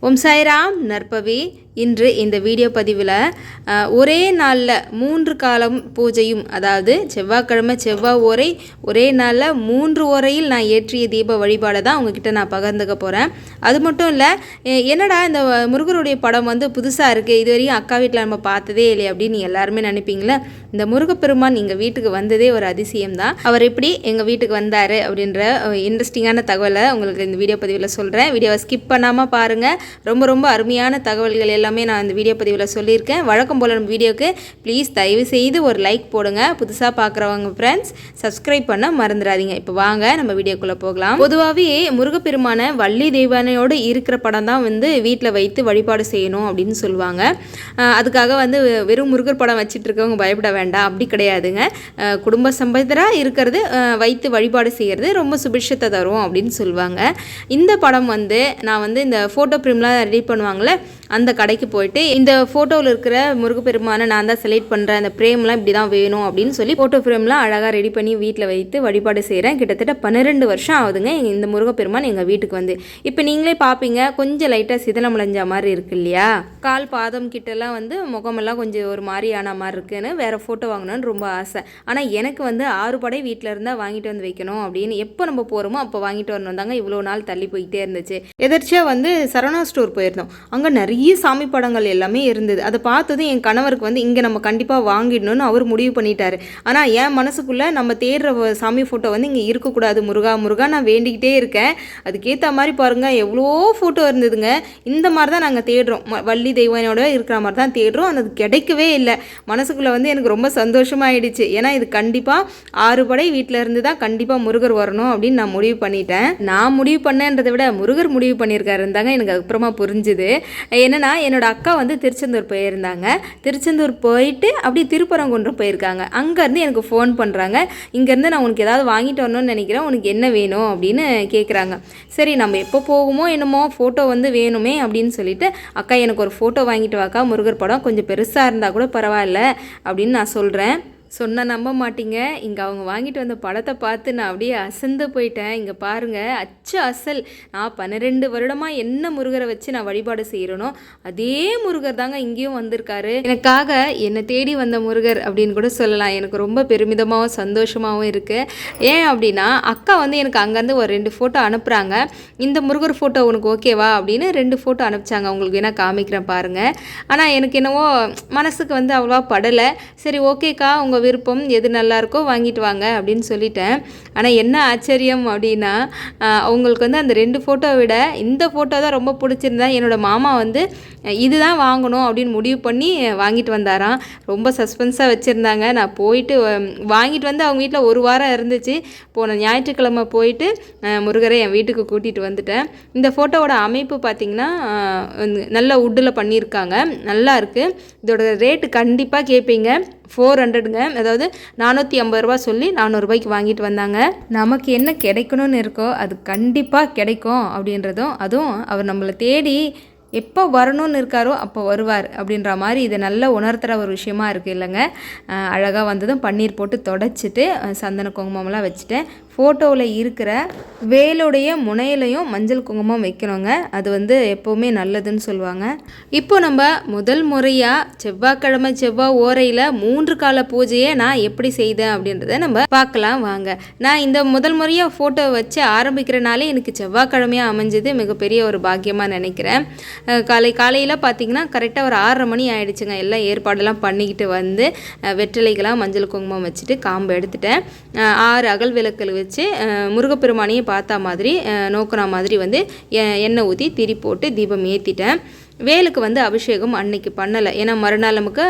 ஓம் சாய்ராம் நற்பவி. இன்று இந்த வீடியோ பதிவில் ஒரே நாளில் மூன்று காலம் பூஜையும் அதாவது செவ்வாய்க்கிழமை செவ்வாய் ஓரை ஒரே நாளில் மூன்று ஓரையில் நான் ஏற்றிய தீப வழிபாடை தான் உங்ககிட்ட நான் பகிர்ந்துக்க போகிறேன் அது மட்டும் இல்லை என்னடா இந்த முருகருடைய படம் வந்து புதுசாக இருக்குது இது வரையும் அக்கா வீட்டில் நம்ம பார்த்ததே இல்லையே அப்படின்னு எல்லாருமே நினைப்பீங்களே? இந்த முருகப்பெருமான் எங்கள் வீட்டுக்கு வந்ததே ஒரு அதிசயம் தான். அவர் எப்படி எங்கள் வீட்டுக்கு வந்தார் அப்படின்ற இன்ட்ரெஸ்டிங்கான தகவலை உங்களுக்கு இந்த வீடியோ பதிவில் சொல்கிறேன் வீடியோவை ஸ்கிப் பண்ணாமல் பாருங்கள் ரொம்ப ரொம்ப அருமையான தகவல்கள் எல்லாம் எல்லாமே நான் இந்த வீடியோ பதிவில் சொல்லியிருக்கேன். வழக்கம் போல் நம்ம வீடியோக்கு ப்ளீஸ் தயவு செய்து ஒரு லைக் போடுங்க. புதுசாக பார்க்குறவங்க ஃப்ரெண்ட்ஸ் சப்ஸ்கிரைப் பண்ண மறந்துடாதீங்க. இப்போ வாங்க நம்ம வீடியோக்குள்ளே போகலாம். பொதுவாகவே முருகப்பெருமான வள்ளி தெய்வானையோடு இருக்கிற படம் தான் வந்து வீட்டில் வைத்து வழிபாடு செய்யணும் அப்படின்னு சொல்லுவாங்க. அதுக்காக வந்து வெறும் முருகர் படம் வச்சுட்டு இருக்கவங்க பயப்பட வேண்டாம். அப்படி கிடையாதுங்க. குடும்ப சம்பந்தராக இருக்கிறது வைத்து வழிபாடு செய்கிறது ரொம்ப சுபிஷத்தை தரும் அப்படின்னு சொல்லுவாங்க. இந்த படம் வந்து நான் வந்து இந்த ஃபோட்டோ ஃப்ரேம்லாம் ரெடி பண்ணுவாங்களே அந்த கடைக்கு போயிட்டு இந்த ஃபோட்டோவில் இருக்கிற முருகப்பெருமானை நான் தான் செலக்ட் பண்ணுறேன் அந்த ஃப்ரேம்லாம் இப்படி தான் வேணும் அப்படின்னு சொல்லி ஃபோட்டோ ஃப்ரேம்லாம் அழகாக ரெடி பண்ணி வீட்டில் வைத்து வழிபாடு செய்கிறேன் கிட்டத்தட்ட பன்னிரெண்டு வருஷம் ஆகுதுங்க இந்த முருகப்பெருமான் எங்கள் வீட்டுக்கு வந்து. இப்போ நீங்களே பார்ப்பீங்க கொஞ்சம் லைட்டாக சிதலமுளைஞ்ச மாதிரி இருக்கு இல்லையா? கால் பாதம் கிட்டலாம் வந்து முகமெல்லாம் கொஞ்சம் ஒரு மாதிரி ஆன மாதிரி இருக்குன்னு வேறு ஃபோட்டோ வாங்கணும்னு ரொம்ப ஆசை. ஆனால் எனக்கு வந்து ஆறு படை வீட்டில் இருந்தால் வாங்கிட்டு வந்து வைக்கணும் அப்படின்னு எப்போ நம்ம போகிறோமோ அப்போ வாங்கிட்டு வரணும் தாங்க இவ்வளோ நாள் தள்ளி போயிட்டே இருந்துச்சு. எதிர்ச்சியாக வந்து சரவணா ஸ்டோர் போயிருந்தோம். அங்கே நிறைய சாமி சாமி படங்கள் எல்லாமே இருந்தது. அதை பார்த்ததும் என் கணவருக்கு வந்து இங்கே நம்ம கண்டிப்பாக வாங்கிடணும்னு அவர் முடிவு பண்ணிட்டார். ஆனால் என் மனசுக்குள்ளே நம்ம தேடுற சாமி ஃபோட்டோ வந்து இங்கே இருக்கக்கூடாது. முருகா முருகா நான் வேண்டிக்கிட்டே இருக்கேன். அதுக்கேற்ற மாதிரி பாருங்கள் எவ்வளோ ஃபோட்டோ இருந்ததுங்க. இந்த மாதிரி தான் நாங்கள் தேடுறோம். வள்ளி தெய்வனோட இருக்கிற மாதிரி தான் தேடுறோம். அது கிடைக்கவே இல்லை. மனசுக்குள்ளே வந்து எனக்கு ரொம்ப சந்தோஷமாயிடுச்சு. ஏன்னா இது கண்டிப்பாக ஆறு படை வீட்டில் இருந்து தான் கண்டிப்பாக முருகர் வரணும் அப்படின்னு நான் முடிவு பண்ணிட்டேன். நான் முடிவு பண்ணேன்றதை விட முருகர் முடிவு பண்ணியிருக்காரு தாங்க எனக்கு அப்புறமா புரிஞ்சுது. என்னன்னா என்னோட அக்கா வந்து திருச்செந்தூர் போயிருந்தாங்க. திருச்செந்தூர் போயிட்டு அப்படியே திருப்பரங்குன்றம் போயிருக்காங்க. அங்கேருந்து எனக்கு ஃபோன் பண்ணுறாங்க இங்கேருந்து நான் உனக்கு ஏதாவது வாங்கிட்டு வரணும்னு நினைக்கிறேன். உனக்கு என்ன வேணும் அப்படின்னு கேட்குறாங்க சரி நம்ம எப்போ போகுமோ என்னமோ ஃபோட்டோ வந்து வேணுமே அப்படின்னு சொல்லிட்டு அக்கா எனக்கு ஒரு ஃபோட்டோ வாங்கிட்டு வாக்கா. முருகர் படம் கொஞ்சம் பெருசாக இருந்தால் கூட பரவாயில்ல அப்படின்னு நான் சொல்கிறேன் சொன்ன நம்ப மாட்டீங்க. இங்கே அவங்க வாங்கிட்டு வந்த படத்தை பார்த்து நான் அப்படியே அசந்து போயிட்டேன். இங்கே பாருங்கள் அச்சு அசல். நான் பன்னிரெண்டு வருடமாக என்ன முருகரை வச்சு நான் வழிபாடு செய்கிறேனோ அதே முருகர் தாங்க இங்கேயும் வந்திருக்காரு. எனக்காக என்னை தேடி வந்த முருகர் அப்படின்னு கூட சொல்லலாம். எனக்கு ரொம்ப பெருமிதமாகவும் சந்தோஷமாகவும் இருக்குது ஏன் அப்படின்னா அக்கா வந்து எனக்கு அங்கேருந்து ஒரு ரெண்டு ஃபோட்டோ அனுப்புகிறாங்க இந்த முருகர் ஃபோட்டோ உனக்கு ஓகேவா அப்படின்னு ரெண்டு ஃபோட்டோ அனுப்பிச்சாங்க. உங்களுக்கு வேணால் காமிக்கிறேன் பாருங்கள் ஆனால் எனக்கு என்னவோ மனசுக்கு வந்து அவ்வளோவா படலை. சரி ஓகேக்கா உங்கள் விருப்பம் எது நல்லா இருக்கோ வாங்கிட்டு வாங்க அப்படின்னு சொல்லிட்டேன். ஆனால் என்ன ஆச்சரியம் அப்படின்னா அவங்களுக்கு வந்து அந்த ரெண்டு ஃபோட்டோவை விட இந்த ஃபோட்டோ தான் ரொம்ப பிடிச்சிருந்தா என்னோடய மாமா வந்து இதுதான் வாங்கணும் அப்படின்னு முடிவு பண்ணி வாங்கிட்டு வந்தாராம். ரொம்ப சஸ்பென்ஸாக வச்சுருந்தாங்க. நான் போயிட்டு வாங்கிட்டு வந்து அவங்க வீட்டில் ஒரு வாரம் இருந்துச்சு. போன ஞாயிற்றுக்கிழமை போயிட்டு முருகரை என் வீட்டுக்கு கூட்டிகிட்டு வந்துட்டேன். இந்த ஃபோட்டோவோட அமைப்பு பார்த்திங்கன்னா வந்து நல்ல உட்டில் பண்ணியிருக்காங்க நல்லா இருக்குது இதோட ரேட்டு கண்டிப்பாக கேட்பீங்க ஃபோர் ஹண்ட்ரடுங்க அதாவது நானூற்றி ஐம்பது ரூபா சொல்லி நானூறுரூபாய்க்கு வாங்கிட்டு வந்தாங்க. நமக்கு என்ன கிடைக்கணும்னு இருக்கோ அது கண்டிப்பாக கிடைக்கும் அப்படின்றதும் அதுவும் அவர் நம்மளை தேடி எப்போ வரணும்னு இருக்காரோ அப்போ வருவார் அப்படின்ற மாதிரி இதை நல்லா உணர்த்துகிற ஒரு விஷயமா இருக்குது இல்லைங்க. அழகாக வந்ததும் பன்னீர் போட்டு தொடச்சிட்டு சந்தன குங்குமம்லாம் வச்சுட்டேன். ஃபோட்டோவில் இருக்கிற வேலுடைய முனையிலையும் மஞ்சள் குங்குமம் வைக்கணுங்க. அது வந்து எப்போவுமே நல்லதுன்னு சொல்லுவாங்க. இப்போ நம்ம முதல் முறையாக செவ்வாய்க்கிழமை செவ்வாய் ஓரையில் மூன்று கால பூஜையை நான் எப்படி செய்தேன் அப்படின்றத நம்ம பார்க்கலாம் வாங்க. நான் இந்த முதல் முறையாக ஃபோட்டோ வச்சு ஆரம்பிக்கிறனாலே எனக்கு செவ்வாய்க்கிழமையாக அமைஞ்சது மிகப்பெரிய ஒரு பாக்கியமாக நினைக்கிறேன். காலை காலையில் பார்த்தீங்கன்னா கரெக்டாக ஒரு ஆறரை மணி ஆயிடுச்சுங்க. எல்லாம் ஏற்பாடெல்லாம் பண்ணிக்கிட்டு வந்து வெற்றிலைகளாக மஞ்சள் குங்குமம் வச்சுட்டு காம்பு எடுத்துட்டேன். ஆறு அகல் விளக்கில் வச்சு முருகப்பெருமானையும் பார்த்தா மாதிரி அஹ் மாதிரி வந்து எண்ணெய் ஊற்றி திரி போட்டு தீபம் ஏற்றிட்டேன் வேலுக்கு வந்து அபிஷேகம் அன்னைக்கு பண்ணலை. ஏன்னா மறுநாள் நமக்கு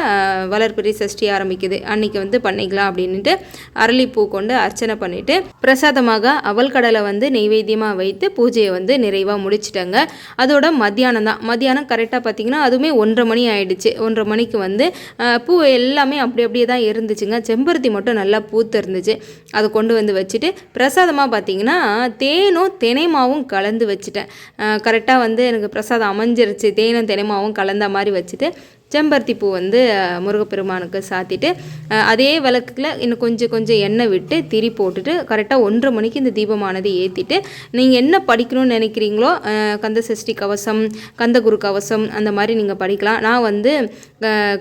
வளர்பிறை சஷ்டி ஆரம்பிக்குது. அன்னைக்கு வந்து பண்ணிக்கலாம் அப்படின்ட்டு அரளிப்பூ கொண்டு அர்ச்சனை பண்ணிவிட்டு பிரசாதமாக அவல் கடலை வந்து நெய்வேத்தியமாக வைத்து பூஜையை வந்து நிறைவாக முடிச்சிட்டாங்க. அதோட மத்தியானம் தான். மத்தியானம் கரெக்டாக பார்த்தீங்கன்னா அதுவுமே ஒன்றரை மணி ஆயிடுச்சு. ஒன்றரை மணிக்கு வந்து பூ எல்லாமே அப்படி அப்படியே தான் இருந்துச்சுங்க. செம்பருத்தி மட்டும் நல்லா பூத்து இருந்துச்சு அதை கொண்டு வந்து வச்சுட்டு பிரசாதமாக பார்த்தீங்கன்னா தேனும் தினைமாவும் கலந்து வச்சுட்டேன். கரெக்டாக வந்து எனக்கு பிரசாதம் அமைஞ்சிருச்சு. தேனும் தினமாவும் கலந்த மாதிரி வச்சுட்டு செம்பருத்தி பூ வந்து முருகப்பெருமானுக்கு சாத்திட்டு அதே விளக்குல இன்னும் கொஞ்சம் கொஞ்சம் எண்ணெய் விட்டு திரி போட்டுட்டு கரெக்டாக ஒன்றரை மணிக்கு இந்த தீபமானது ஏற்றிட்டு நீங்கள் என்ன படிக்கணும்னு நினைக்கிறீங்களோ கந்த சஷ்டி கவசம் கந்தகுரு கவசம் அந்த மாதிரி நீங்கள் படிக்கலாம். நான் வந்து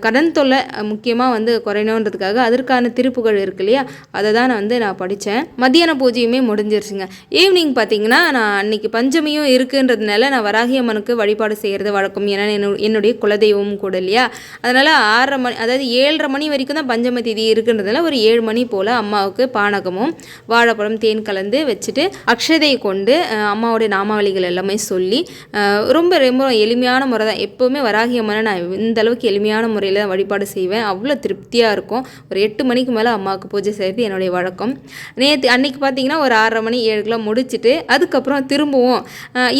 கடன் தொல்லை முக்கியமாக வந்து குறையணுன்றதுக்காக அதற்கான திருப்புகள் இருக்கு இல்லையா அதை தான் நான் வந்து நான் படித்தேன் மத்தியான பூஜையுமே முடிஞ்சிருச்சுங்க. ஈவினிங் பார்த்தீங்கன்னா நான் அன்னைக்கு பஞ்சமியும் இருக்குன்றதுனால நான் வராகியம்மனுக்கு வழிபாடு செய்கிறது வழக்கம். ஏன்னா என்னுடைய குலதெய்வமும் கூட இல்லையா அதனால் ஆறரை மணி அதாவது ஏழரை மணி வரைக்கும் தான் பஞ்சம திதி இருக்குன்றதுனால ஒரு ஏழு மணி போல் அம்மாவுக்கு பானகமும் வாழைப்பழம் தேன் கலந்து வச்சுட்டு அக்ஷதை கொண்டு அம்மாவுடைய நாமாவளிகள் எல்லாமே சொல்லி ரொம்ப ரொம்ப எளிமையான முறை தான் எப்போவுமே வராகி அம்மனை நான் இந்த அளவுக்கு எளிமையான முறையில் வழிபாடு செய்வேன். அவ்வளோ திருப்தியாக இருக்கும். ஒரு எட்டு மணிக்கு மேலே அம்மாவுக்கு பூஜை செய்கிறது என்னுடைய வழக்கம். நேற்று அன்னைக்கு பார்த்தீங்கன்னா ஒரு ஆறரை மணி ஏழுக்குலாம் முடிச்சுட்டு அதுக்கப்புறம் திரும்பவும்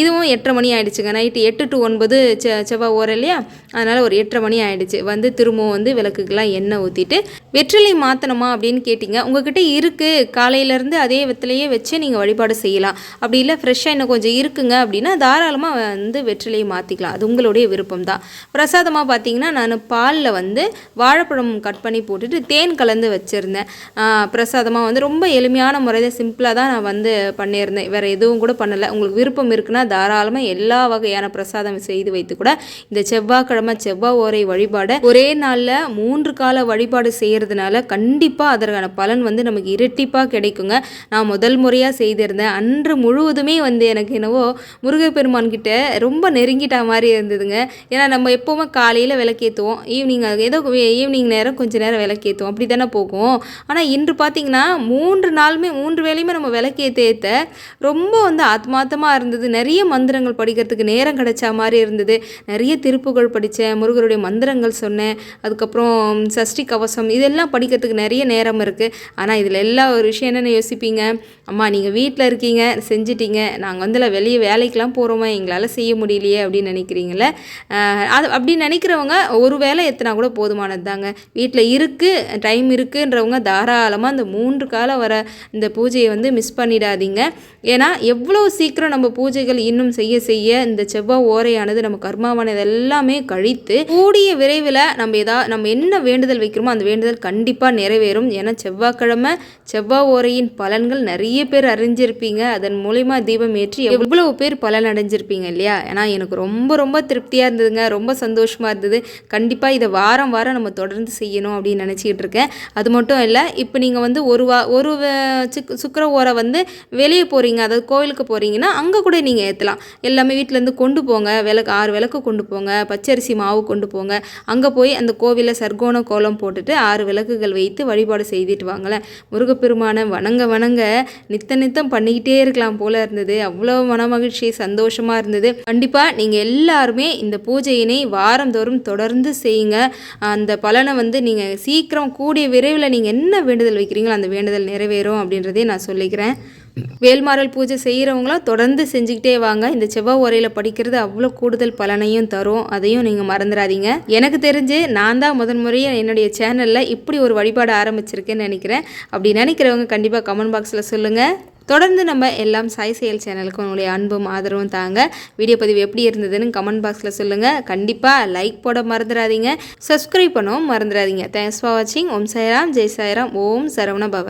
இதுவும் எட்டரை மணி ஆயிடுச்சுங்க. நைட்டு எட்டு டு ஒன்பது செ செவ்வாய் ஓரம் இல்லையா? அதனால் ஒரு எட்டரை மணி ஆயிடுச்சு. வந்து திரும்பவும் வந்து விளக்குக்கெல்லாம் எண்ணெய் ஊற்றிட்டு வெற்றிலை மாற்றணுமா அப்படின்னு கேட்டிங்க. உங்ககிட்ட இருக்குது காலையிலேருந்து அதே வெத்திலையே வச்சு நீங்கள் வழிபாடு செய்யலாம். அப்படி இல்லை ஃப்ரெஷ்ஷாக இன்னும் கொஞ்சம் இருக்குங்க அப்படின்னா தாராளமாக வந்து வெற்றிலையை மாற்றிக்கலாம் அது உங்களுடைய விருப்பம் தான். பிரசாதமாக பார்த்தீங்கன்னா நான் பாலில் வந்து வாழைப்பழம் கட் பண்ணி போட்டுட்டு தேன் கலந்து வச்சுருந்தேன். பிரசாதமாக வந்து ரொம்ப எளிமையான முறையில் சிம்பிளாக தான் நான் வந்து பண்ணியிருந்தேன். வேறு எதுவும் கூட பண்ணலை. உங்களுக்கு விருப்பம் இருக்குன்னா தாராளமாக எல்லா வகையான பிரசாதம் செய்து வைத்து கூட இந்த செவ்வாய்க்கிழமை செவ்வாய் ஓரை வழிபாடை ஒரே நாளில் மூன்று கால வழிபாடு செய்கிறதுனால கண்டிப்பாக அதற்கான பலன் வந்து நமக்கு இரட்டிப்பாக கிடைக்குங்க. நான் முதல் முறையாக செய்திருந்தேன். அன்று முழுவதுமே வந்து எனக்கு என்னவோ முருகப்பெருமான் கிட்ட ரொம்ப நெருங்கிட்ட மாதிரி இருந்ததுங்க. ஏன்னா நம்ம எப்போவுமே காலையில் விளக்கேற்றுவோம் ஈவினிங் ஏதோ ஈவினிங் நேரம் கொஞ்ச நேரம் விளக்கேற்றுவோம் அப்படி தானே போகும். ஆனால் இன்று பார்த்தீங்கன்னா மூன்று நாளுமே மூன்று வேலையுமே நம்ம விளக்கேற்ற ரொம்ப வந்து ஆத்மார்த்தமாக இருந்தது. நிறைய மந்திரங்கள் படிக்கிறதுக்கு நேரம் கிடைச்ச மாதிரி இருந்தது. நிறைய திருப்புகள் படித்தேன் முருகருடைய மந்திரங்கள் சொன்னேன் அதுக்கப்புறம் சஷ்டி கவசம் இதெல்லாம் படிக்கிறதுக்கு நிறைய நேரம் இருக்குது ஆனால் இதில் எல்லா ஒரு விஷயம் என்னென்ன யோசிப்பீங்க? அம்மா நீங்கள் வீட்டில் இருக்கீங்க செஞ்சிட்டீங்க நாங்கள் வந்து வெளியே வேலைக்கெலாம் போகிறோமா எங்களால் செய்ய முடியலையே அப்படின்னு நினைக்கிறீங்களே அது அப்படி நினைக்கிறவங்க ஒரு வேலை எத்தனா கூட போதுமானது தாங்க வீட்டில் இருக்குது டைம் இருக்குன்றவங்க தாராளமாக இந்த மூன்று காலம் வர இந்த பூஜையை வந்து மிஸ் பண்ணிடாதீங்க. ஏன்னா எவ்வளோ சீக்கிரம் நம்ம பூஜைகள் இன்னும் செய்ய செய்ய இந்த செவ்வாய் ஓரையானது நம்ம கர்மாவானது எல்லாமே கழித்து கூடிய விரைவில் நம்ம எதா நம்ம என்ன வேண்டுதல் வைக்கிறோமோ அந்த வேண்டுதல் கண்டிப்பாக நிறைவேறும். ஏன்னா செவ்வாய்க்கிழமை செவ்வாய் ஓரையின் பலன்கள் நிறைய பேர் அறிஞ்சிருப்பீங்க. அதன் மூலிமா தீபம் ஏற்றி எவ்வளவு பேர் பலன் அடைஞ்சிருப்பீங்க இல்லையா? ஏன்னா எனக்கு ரொம்ப ரொம்ப திருப்தியாக இருந்ததுங்க. ரொம்ப சந்தோஷமாக இருந்தது. கண்டிப்பாக இதை வாரம் வாரம் நம்ம தொடர்ந்து செய்யணும் அப்படின்னு நினச்சிக்கிட்டு இருக்கேன். அது மட்டும் இல்லை இப்போ நீங்கள் வந்து ஒரு வா ஒரு சுக்கர ஓரை வந்து வெளியே போகிறீங்க அதாவது கோவிலுக்கு போகிறீங்கன்னா அங்கே கூட நீங்கள் ஏற்றலாம் எல்லாமே வீட்டிலேருந்து கொண்டு போங்க. விளக்கு ஆறு விளக்கு கொண்டு போங்க. பச்சரிசி மாவு கொண்டு போங்க. போங்க அங்கே போய் அந்த கோவிலில் சர்க்கோண கோலம் போட்டுட்டு ஆறு விளக்குகள் வைத்து வழிபாடு செய்துட்டு வாங்களேன் முருகப்பெருமானை வணங்க வணங்க நித்த நித்தம் பண்ணிக்கிட்டே இருக்கலாம் போல இருந்தது. அவ்வளோ மன மகிழ்ச்சி சந்தோஷமாக இருந்தது. கண்டிப்பாக நீங்கள் எல்லாருமே இந்த பூஜையினை வாரந்தோறும் தொடர்ந்து செய்யுங்க. அந்த பலனை வந்து நீங்கள் சீக்கிரம் கூடிய விரைவில் நீங்கள் என்ன வேண்டுதல் வைக்கிறீங்களோ அந்த வேண்டுதல் நிறைவேறும் அப்படின்றதே நான் சொல்லிக்கிறேன். வேல்மாறல் பூஜை செய்கிறவங்களும் தொடர்ந்து செஞ்சுக்கிட்டே வாங்க. இந்த செவ்வாய் உரையில் படிக்கிறது அவ்வளோ கூடுதல் பலனையும் தரும். அதையும் நீங்கள் மறந்துடாதீங்க. எனக்கு தெரிஞ்சு நான் தான் முதன் முறையாக என்னுடைய சேனலில் இப்படி ஒரு வழிபாடு ஆரம்பிச்சிருக்கேன்னு நினைக்கிறேன். அப்படி நினைக்கிறவங்க கண்டிப்பாக கமெண்ட் பாக்ஸில் சொல்லுங்கள் தொடர்ந்து நம்ம எல்லாம் சாய் செயல் சேனலுக்கு உங்களுடைய அன்பும் ஆதரவும் தாங்க. வீடியோ பதிவு எப்படி இருந்ததுன்னு கமெண்ட் பாக்ஸில் சொல்லுங்கள் கண்டிப்பாக லைக் போட மறந்துடாதீங்க. சப்ஸ்கிரைப் பண்ணவும் மறந்துடாதீங்க. தேங்க்ஸ் ஃபார் வாட்சிங் ஓம் சாய்ராம். ஜெய் சாய்ராம். ஓம் சரவண பவ.